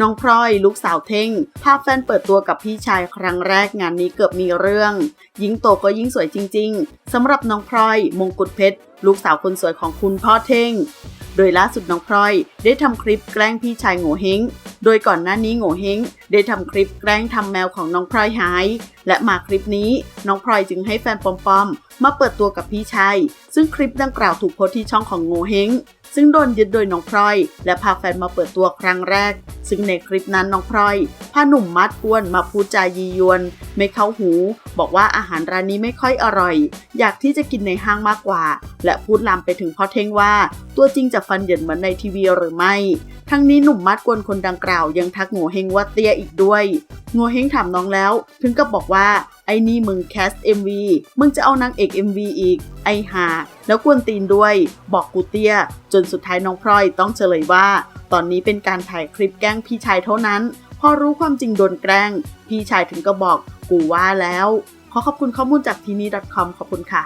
น้องพลอยลูกสาวเท่ง ภาพแฟนเปิดตัวกับพี่ชายครั้งแรกงานนี้เกือบมีเรื่อง ยิ่งโตก็ยิ่งสวยจริง ๆสำหรับน้องพลอย มงกุฎเพชร ลูกสาวคนสวยของคุณพ่อเท่ง โดยล่าสุดน้องพลอยได้ทำคลิปแกล้งพี่ชายโง่เฮงโดยก่อนหน้านี้โง่เฮง ได้ทำคลิปแกล้งทำแมวของน้องพลอยหาย และมาคลิปนี้น้องพลอยจึงให้แฟนปอมๆ มาเปิดตัวกับพี่ชายซึ่งคลิปดังกล่าวถูกโพสที่ช่องของโง่เฮงซึ่งโดนยึดโดยน้องพลอย และพาแฟนมาเปิดตัวครั้งแรก ซึ่งในคลิปนั้นน้องพลอยพาหนุ่มมัดกวนมาพูดจายียวน ไม่เข้าหู บอกว่าอาหารร้านนี้ไม่ค่อยอร่อย อยากที่จะกินในห้างมากกว่า และพูดลามไปถึงพ่อเท่งว่า ตัวจริงจะฟันเหยินเหมือนในทีวีหรือไม่ ทั้งนี้หนุ่มมัดกวนคนดังกล่าวยังทักโง่เฮงว่าเตี้ยอีกด้วยโง่เฮงถามน้องแล้ว ถึงกับบอกว่า ไอ้นี่มึงแคส MV มึงจะเอานางเอก MV อีก ไอหา แล้วกวนตีนด้วย บอกกูเตี้ย จนสุดท้ายน้องพลอยต้องเฉลยว่า ตอนนี้เป็นการถ่ายคลิปแกล้งพี่ชายเท่านั้น พอรู้ความจริงโดนแกล้ง พี่ชายถึงก็บอกกูว่าแล้ว ขอขอบคุณข้อมูลจากทีนี้ .com ขอบคุณค่ะ